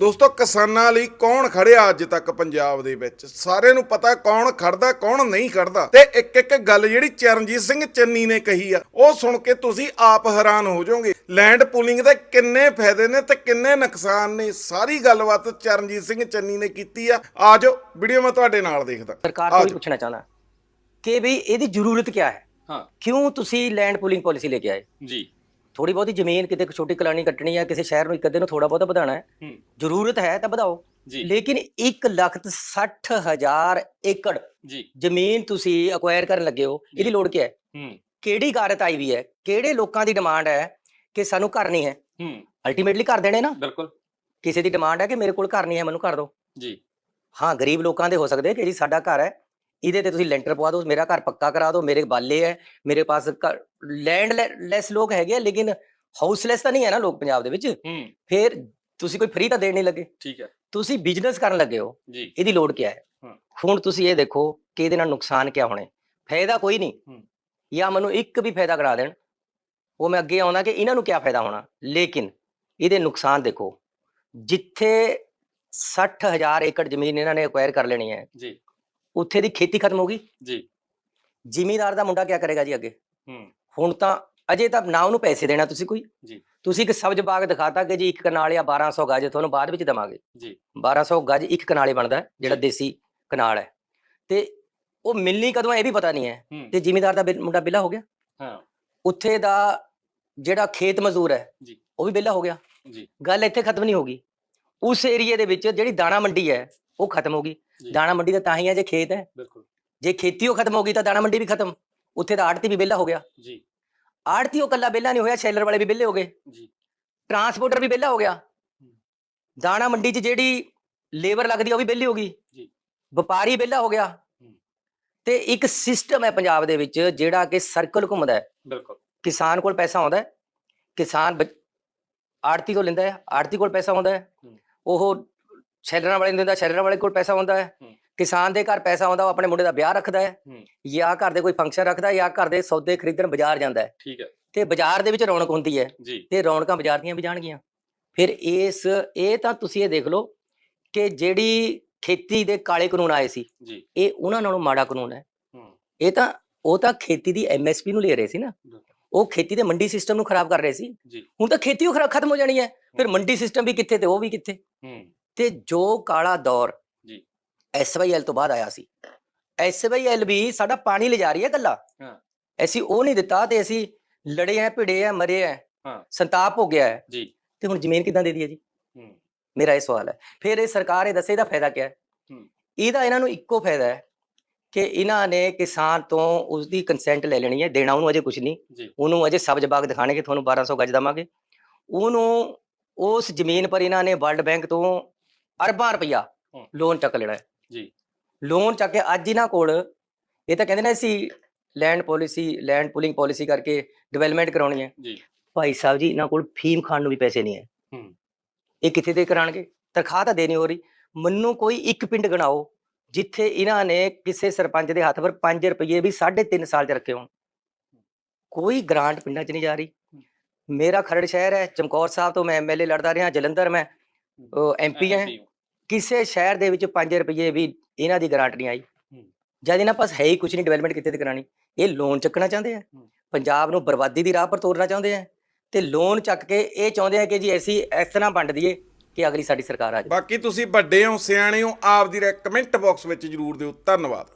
ਦੋਸਤੋ ਕਿਸਾਨਾਂ ਲਈ ਕੌਣ ਖੜਿਆ ਅੱਜ ਤੱਕ ਪੰਜਾਬ ਦੇ ਵਿੱਚ? ਸਾਰਿਆਂ ਨੂੰ ਪਤਾ ਕੌਣ ਖੜਦਾ ਕੌਣ ਨਹੀਂ ਖੜਦਾ ਤੇ ਇੱਕ ਇੱਕ ਗੱਲ ਜਿਹੜੀ ਚਰਨਜੀਤ ਸਿੰਘ ਚੰਨੀ ਨੇ ਕਹੀ ਆ ਉਹ ਸੁਣ ਕੇ ਤੁਸੀਂ ਆਪ ਹੈਰਾਨ ਹੋ ਜਾਓਗੇ। ਲੈਂਡ ਪੂਲਿੰਗ ਦੇ ਕਿੰਨੇ ਫਾਇਦੇ ਨੇ ਤੇ ਕਿੰਨੇ ਨੁਕਸਾਨ ਨੇ ਸਾਰੀ ਗੱਲਬਾਤ ਚਰਨਜੀਤ ਸਿੰਘ ਚੰਨੀ ਨੇ ਕੀਤੀ ਆ। ਆਜੋ ਵੀਡੀਓ ਮੈਂ ਤੁਹਾਡੇ ਨਾਲ ਦੇਖਦਾ। ਸਰਕਾਰ ਤੋਂ ਵੀ। ਪੁੱਛਣਾ ਚਾਹਨਾ ਕਿ ਵੀ ਇਹਦੀ ਜ਼ਰੂਰਤ ਕੀ ਹੈ? ਹਾਂ। ਕਿਉਂ ਤੁਸੀਂ ਲੈਂਡ ਪੂਲਿੰਗ ਪਾਲਿਸੀ ਲੈ ਕੇ ਆਏ? ਜੀ। ਥੋੜੀ ਬਹੁਤੀ ਜ਼ਮੀਨ ਕਿਤੇ ਇੱਕ ਛੋਟੀ ਕਲਾਨੀ ਕੱਟਣੀ ਹੈ ਕਿਸੇ ਸ਼ਹਿਰ ਨੂੰ ਇੱਕ ਅੱਧੇ ਨੂੰ ਥੋੜਾ ਬਹੁਤਾ ਵਧਾਉਣਾ ਹੈ। ਜ਼ਰੂਰਤ ਹੈ ਤਾਂ ਵਧਾਓ। ਲੇਕਿਨ 1 ਲੱਖ ਤੇ 60 ਹਜ਼ਾਰ ਏਕੜ ਜੀ। ਜ਼ਮੀਨ ਤੁਸੀਂ ਅਕਵਾਇਰ ਕਰਨ ਲੱਗੇ ਹੋ ਇਹਦੀ ਲੋੜ ਕੀ ਹੈ? ਕਿਹੜੀ ਕਾਰਤ ਆਈ ਵੀ ਹੈ? ਕਿਹੜੇ ਲੋਕਾਂ ਦੀ ਡਿਮਾਂਡ ਹੈ ਕਿ ਸਾਨੂੰ ਘਰ ਨਹੀਂ ਹੈ? ਹੂੰ। ਅਲਟੀਮੇਟਲੀ ਘਰ ਦੇਣੇ ਨਾ? ਬਿਲਕੁਲ। ਕਿਸੇ ਦੀ ਡਿਮਾਂਡ ਹੈ ਕਿ ਮੇਰੇ ਕੋਲ ਘਰ ਨਹੀਂ ਹੈ ਮੈਨੂੰ ਘਰ ਦਿਓ। ਜੀ। ਹਾਂ ਗਰੀਬ ਲੋਕਾਂ ਦੇ ਹੋ ਸਕਦੇ ਕਿ ਜੀ ਸਾਡਾ ਘਰ ਹੈ ਇਹਦੇ ਤੇ ਤੁਸੀਂ ਲੈਂਟਰ ਪਵਾ ਦਿਓ ਮੇਰਾ ਘਰ ਪੱਕਾ ਕਰਾ ਦਿਓ ਮੇਰੇ ਬਾਲੇ ਹੈ ਮੇਰੇ ਪਾਸ ਲੈਂਡ ਲੈਸ ਲੋਕ ਹੈਗੇ ਆ ਲੇਕਿਨ ਹਾਊਸਲੈਸ ਤਾਂ ਨਹੀਂ ਹੈ ਨਾ ਲੋਕ ਪੰਜਾਬ ਦੇ ਵਿੱਚ। ਫਿਰ ਤੁਸੀਂ ਕੋਈ ਫ੍ਰੀ ਤਾਂ ਦੇਣ ਨਹੀਂ ਲੱਗੇ। ਠੀਕ ਹੈ। ਤੁਸੀਂ ਬਿਜ਼ਨਸ ਕਰਨ ਲੱਗੇ ਹੋ ਇਹਦੀ ਲੋੜ ਕੀ ਹੈ। ਹੁਣ ਤੁਸੀਂ ਇਹ ਦੇਖੋ ਕਿ ਇਹਦੇ ਨਾਲ ਨੁਕਸਾਨ ਕੀ ਹੋਣੇ ਫਾਇਦਾ ਕੋਈ ਨਹੀਂ। ਜਾਂ ਮੈਨੂੰ ਇੱਕ ਵੀ ਫਾਇਦਾ ਕਰਾ ਦੇਣ ਉਹ ਮੈਂ ਅੱਗੇ ਆਉਣਾ ਕਿ ਇਹਨਾਂ ਨੂੰ ਕੀ ਫਾਇਦਾ ਹੋਣਾ। ਲੇਕਿਨ ਇਹਦੇ ਨੁਕਸਾਨ ਦੇਖੋ ਜਿੱਥੇ 60000 ਏਕੜ ਜ਼ਮੀਨ ਇਹਨਾਂ ਨੇ ਐਕਵਾਇਰ ਕਰ ਲੈਣੀ ਹੈ ਜੀ। ਉੱਥੇ ਦੀ ਖੇਤੀ ਖਤਮ ਹੋ ਗਈ। ਜੀ। ਜ਼ਿਮੀਦਾਰ ਦਾ ਮੁੰਡਾ ਕੀ ਕਰੇਗਾ ਜੀ ਅੱਗੇ? ਹੂੰ। ਹੁਣ ਤਾਂ ਅਜੇ ਤਾਂ ਨਾ ਉਹਨੂੰ ਪੈਸੇ ਦੇਣਾ ਤੁਸੀਂ ਕੋਈ। ਜੀ। ਤੁਸੀਂ ਇੱਕ ਸਬਜ਼ ਬਾਗ ਦਿਖਾਤਾ ਕਿ ਜੀ ਇੱਕ ਕਨਾਲ ਜਾਂ 1200 ਗਜ ਤੁਹਾਨੂੰ ਬਾਅਦ ਵਿੱਚ ਦਵਾਂਗੇ। ਜੀ। 1200 ਗਜ ਇੱਕ ਕਨਾਲੇ ਬਣਦਾ ਜਿਹੜਾ। ਦੇਸੀ ਕਨਾਲ ਹੈ। ਤੇ ਉਹ ਮਿਲਣੀ ਕਦੋਂ ਇਹ ਵੀ ਪਤਾ ਨਹੀਂ ਹੈ। ਤੇ ਜ਼ਿਮੀਦਾਰ ਦਾ ਮੁੰਡਾ ਬਿੱਲਾ ਹੋ ਗਿਆ। ਹਾਂ। ਉੱਥੇ ਦਾ ਜਿਹੜਾ ਖੇਤ ਮਜ਼ਦੂਰ ਹੈ ਜੀ। ਉਹ ਵੀ ਬਿੱਲਾ ਹੋ ਗਿਆ। ਜੀ। ਗੱਲ ਇੱਥੇ ਖਤਮ ਨਹੀਂ ਹੋਗੀ ਉਸ ਏਰੀਏ ਦੇ ਵਿੱਚ ਜਿਹੜੀ ਦਾਣਾ ਮੰਡੀ ਹੈ ਉਹ ਖਤਮ ਹੋ ਗਈ। ਦਾਣਾ ਮੰਡੀ ਤਾਂ ਤਾਂ ਹੀ ਹੈ ਜੇ ਖੇਤ ਹੈ। ਬਿਲਕੁਲ। ਜੇ ਖੇਤੀ ਉਹ ਖਤਮ ਹੋ ਗਈ ਤਾਂ ਦਾਣਾ ਮੰਡੀ ਵੀ ਖਤਮ। ਉੱਥੇ ਦਾ ਆੜਤੀ ਵੀ ਵਿਹਲਾ ਹੋ ਗਿਆ। ਜੀ। ਆੜਤੀ ਉਹ ਕੱਲਾ ਵਿਹਲਾ ਨਹੀਂ ਹੋਇਆ ਸ਼ੈਲਰ ਵਾਲੇ ਵੀ ਵਿਹਲੇ ਹੋ ਗਏ। ਜੀ। ਟਰਾਂਸਪੋਰਟਰ ਵੀ ਵਿਹਲਾ ਹੋ ਗਿਆ। ਦਾਣਾ ਮੰਡੀ 'ਚ ਜਿਹੜੀ ਲੇਬਰ ਲੱਗਦੀ ਆ ਉਹ ਵੀ ਵਿਹਲੀ ਹੋ ਗਈ। ਜੀ। ਵਪਾਰੀ ਵਿਹਲਾ ਹੋ ਗਿਆ। ਤੇ ਇੱਕ ਸਿਸਟਮ ਹੈ ਪੰਜਾਬ ਦੇ ਵਿੱਚ ਜਿਹੜਾ ਕਿ ਸਰਕਲ ਘੁੰਮਦਾ ਹੈ। ਬਿਲਕੁਲ। ਕਿਸਾਨ ਕੋਲ ਪੈਸਾ ਆਉਂਦਾ ਹੈ। ਕਿਸਾਨ ਆੜਤੀ ਤੋਂ ਲੈਂਦਾ ਹੈ। ਆੜਤੀ ਕੋਲ ਪੈਸਾ ਆਉਂਦਾ ਹੂੰ। ਉਹ ਸ਼ੈਲਰਾਂ ਵਾਲੇ ਨੂੰ ਦਿੰਦਾ ਸ਼ੈਲਰਾਂ ਵਾਲੇ ਕੋਲ ਪੈਸਾ ਆਉਂਦਾ ਹੈ। ਕਿਸਾਨ ਦੇ ਘਰ ਪੈਸਾ ਆਉਂਦਾ ਉਹ ਆਪਣੇ ਮੁੰਡੇ ਦਾ ਵਿਆਹ ਰੱਖਦਾ ਹੈ। ਜਾਂ ਘਰ ਦੇ ਕੋਈ ਫੰਕਸ਼ਨ ਰੱਖਦਾ ਜਾਂ ਘਰ ਦੇ ਸੌਦੇ ਖਰੀਦਣ ਬਾਜ਼ਾਰ ਜਾਂਦਾ ਹੈ। ਠੀਕ ਹੈ। ਤੇ ਬਾਜ਼ਾਰ ਦੇ ਵਿੱਚ ਰੌਣਕ ਹੁੰਦੀ ਹੈ ਤੇ ਰੌਣਕਾਂ ਬਾਜ਼ਾਰ ਦੀਆਂ ਵੀ ਜਾਣਗੀਆਂ। ਫਿਰ ਇਸ ਇਹ ਤਾਂ ਤੁਸੀਂ ਇਹ ਦੇਖ ਲਓ ਕਿ ਜਿਹੜੀ ਖੇਤੀ ਦੇ ਕਾਲੇ ਕਾਨੂੰਨ ਆਏ ਸੀ ਇਹ ਉਹਨਾਂ ਨਾਲੋਂ ਮਾੜਾ ਕਾਨੂੰਨ ਹੈ। ਇਹ ਤਾਂ ਉਹ ਤਾਂ ਖੇਤੀ ਦੀ ਐਮਐਸਪੀ ਨੂੰ ਲੈ ਰਹੇ ਸੀ ਨਾ। ਉਹ ਖੇਤੀ ਦੇ ਮੰਡੀ ਸਿਸਟਮ ਨੂੰ ਖਰਾਬ ਕਰ ਰਹੇ ਸੀ। ਹੁਣ ਤਾਂ ਖੇਤੀ ਉਹ ਖਤਮ ਹੋ ਜਾਣੀ ਹੈ। ਫਿਰ ਮੰਡੀ ਸਿਸਟਮ ਵੀ ਕਿੱਥੇ ਤੇ ਉਹ ਵੀ ਕਿੱਥੇ? ਤੇ ਜੋ ਕਾਲਾ ਦੌਰ ਜੀ। ਐਸਵਾਈਐਲ ਤੋਂ ਬਾਅਦ ਆਇਆ ਸੀ। ਐਸਵਾਈਐਲ ਵੀ ਸਾਡਾ ਪਾਣੀ ਲਿਜਾ ਰਹੀ ਹੈ ਗੱਲਾਂ ਹਾਂ। ਅਸੀਂ ਉਹ ਨਹੀਂ ਦਿੱਤਾ ਤੇ ਅਸੀਂ ਲੜੇ ਆ ਭਿੜੇ ਆ ਮਰੇ ਆ ਹਾਂ। ਸੰਤਾਪ ਹੋ ਗਿਆ ਹੈ। ਜੀ। ਤੇ ਹੁਣ ਜ਼ਮੀਨ ਕਿੱਦਾਂ ਦੇ ਦਈਏ ਜੀ? ਹੂੰ। ਮੇਰਾ ਇਹ ਸਵਾਲ ਹੈ। ਫਿਰ ਇਹ ਸਰਕਾਰ ਇਹ ਦੱਸੇ ਇਹਦਾ ਫਾਇਦਾ ਕੀ ਹੈ? ਹੂੰ। ਇਹਦਾ ਇਹਨਾਂ ਨੂੰ ਇੱਕੋ ਫਾਇਦਾ ਹੈ ਕਿ ਇਹਨਾਂ ਨੇ ਕਿਸਾਨ ਤੋਂ ਉਸ ਦੀ ਕੰਸੈਂਟ ਲੈ ਲੈਣੀ ਹੈ ਦੇਣਾ ਉਹਨੂੰ ਅਜੇ ਕੁਝ ਨਹੀਂ। ਉਹਨੂੰ ਅਜੇ ਸਬਜ਼ ਬਾਗ ਦਿਖਾਣੇ ਕਿ ਤੁਹਾਨੂੰ 1200 ਗੱਜ ਦਵਾਂਗੇ। ਉਹਨੂੰ ਉਸ ਜ਼ਮੀਨ ਪਰ ਇਹਨਾਂ ਨੇ ਵਰਲਡ ਬੈਂਕ ਤੋਂ ਅਰਬਾਂ ਰੁਪਈਆ ਹੂੰ। ਲੋਨ ਚੱਕ ਲੈਣਾ ਹੈ। ਜੀ। ਲੋਨ ਚੱਕ ਕੇ ਅੱਜ ਇਹਨਾਂ ਕੋਲ ਇਹ ਤਾਂ ਕਹਿੰਦੇ ਨੇ ਅਸੀਂ land policy land pooling policy ਕਰਕੇ ਡਿਵੈਲਪਮੈਂਟ ਕਰਾਉਣੀ ਹੈ। ਜੀ। ਭਾਈ ਸਾਹਿਬ ਜੀ ਇਹਨਾਂ ਕੋਲ ਫੀਮ ਖਾਣ ਨੂੰ ਵੀ ਪੈਸੇ ਨਹੀਂ ਹੈ। ਹੂੰ। ਇਹ ਕਿੱਥੇ ਤੇ ਕਰਾਣਗੇ ਤਨਖਾਹ ਤਾਂ ਦੇਣੀ ਹੋ ਰਹੀ ਮੈਨੂੰ ਕੋਈ ਇੱਕ ਪਿੰਡ ਗਣਾਓ ਜਿੱਥੇ ਇਹਨਾਂ ਨੇ ਕਿਸੇ ਸਰਪੰਚ ਦੇ ਹੱਥ ਪਰ 5 ਰੁਪਏ ਵੀ 3.5 ਸਾਲ ਚ ਰੱਖੇ ਹੋਣ। ਕੋਈ ਗ੍ਰਾਂਟ ਪਿੰਡਾਂ ਚ ਨਹੀਂ ਜਾ ਰਹੀ। ਮੇਰਾ ਖਰੜ ਸ਼ਹਿਰ ਹੈ ਚਮਕੌਰ ਸਾਹਿਬ ਤੋਂ ਮੈਂ ਐਮਐਲਏ ਲੜਦਾ ਰਿਹਾ ਜਲੰਧਰ ਮੈਂ ਐਮਪੀ ਹੈ। ਕਿਸੇ ਸ਼ਹਿਰ ਦੇ ਵਿੱਚ 5 ਰੁਪਏ ਵੀ ਇਹਨਾਂ ਦੀ ਗ੍ਰਾਂਟ ਨਹੀਂ ਆਈ। ਜਦ ਇਹਨਾਂ ਪਾਸ ਹੈ ਹੀ ਕੁਝ ਨਹੀਂ ਡਿਵੈਲਪਮੈਂਟ ਕਿੱਥੇ ਤੇ ਕਰਾਣੀ ਇਹ ਲੋਨ ਚੱਕਣਾ ਚਾਹੁੰਦੇ ਆ। ਪੰਜਾਬ ਨੂੰ ਬਰਬਾਦੀ ਦੀ ਰਾਹ ਪਰ ਤੋਰਨਾ ਚਾਹੁੰਦੇ ਆ। ਤੇ ਲੋਨ ਚੱਕ ਕੇ ਇਹ ਚਾਹੁੰਦੇ ਆ ਕਿ ਜੀ ਅਸੀਂ ਇਸ ਤਰ੍ਹਾਂ ਵੰਡ ਦਈਏ ਕਿ ਅਗਲੀ ਸਾਡੀ ਸਰਕਾਰ ਆ ਜਾਵੇ। ਬਾਕੀ ਤੁਸੀਂ ਵੱਡੇ ਹੋ ਸਿਆਣੇ ਹੋ ਆਪ ਦੀ ਕਮੈਂਟ ਬਾਕਸ ਵਿੱਚ ਜਰੂਰ ਦਿਓ। ਧੰਨਵਾਦ।